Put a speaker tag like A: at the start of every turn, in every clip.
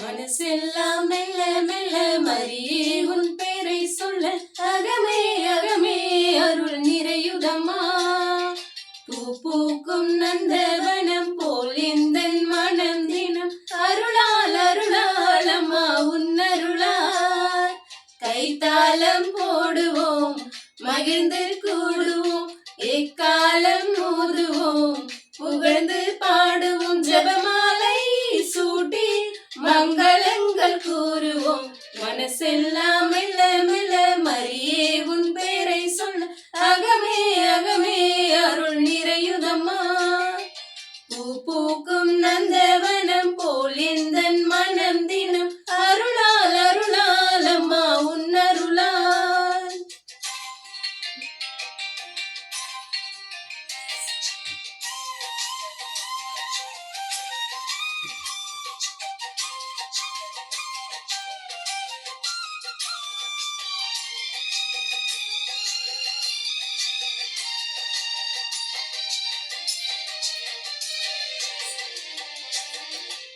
A: மனசெல்லாம் மெல்ல மெல்ல மரியே உன் பேரை சொல்ல பூக்கும் நந்தவனம் போல் எந்த மனம் தினம். அருளால் அருளால் அம்மா உன் கைத்தாளம் போடுவோம் மகிழ்ந்து கூடுவோம் எக்காலம் மோதுவோம். புகழ்ந்து பாடுவோம் ஜபமாலை சூட்டி மங்களங்கள் கூறுவோம். மனசெல்லாம் மெல்ல மெல்ல பூக்கும் நந்தவனம் போல் எந்த மனம் தினம்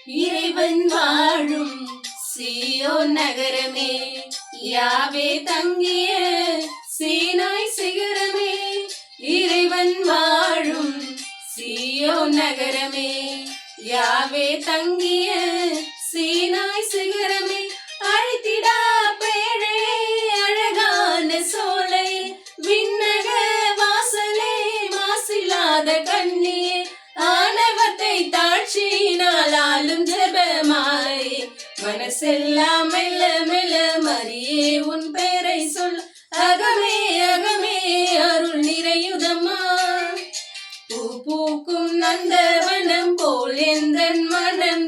A: இறைவன் வாழும் சியோ நகரமே யாவே தங்கிய சீனாய் சிகரமே இறைவன் வாழும் சியோ நகரமே யாவே தங்கிய சீனாய் சிகரமே. அழைத்திடா பேழே அழகான சோலை விண்ணக வாசலே மாசில்லாத கண்ணியே ஆணவத்தை தாழ்ச்சி மனசெல்லாம் மெல்ல மெல்ல மரியே உன் பெயரை சொல். அகமே அகமே அருள் நிறையுதம்மா. பூ பூக்கும் நந்தவனம் போல் எந்த மனம்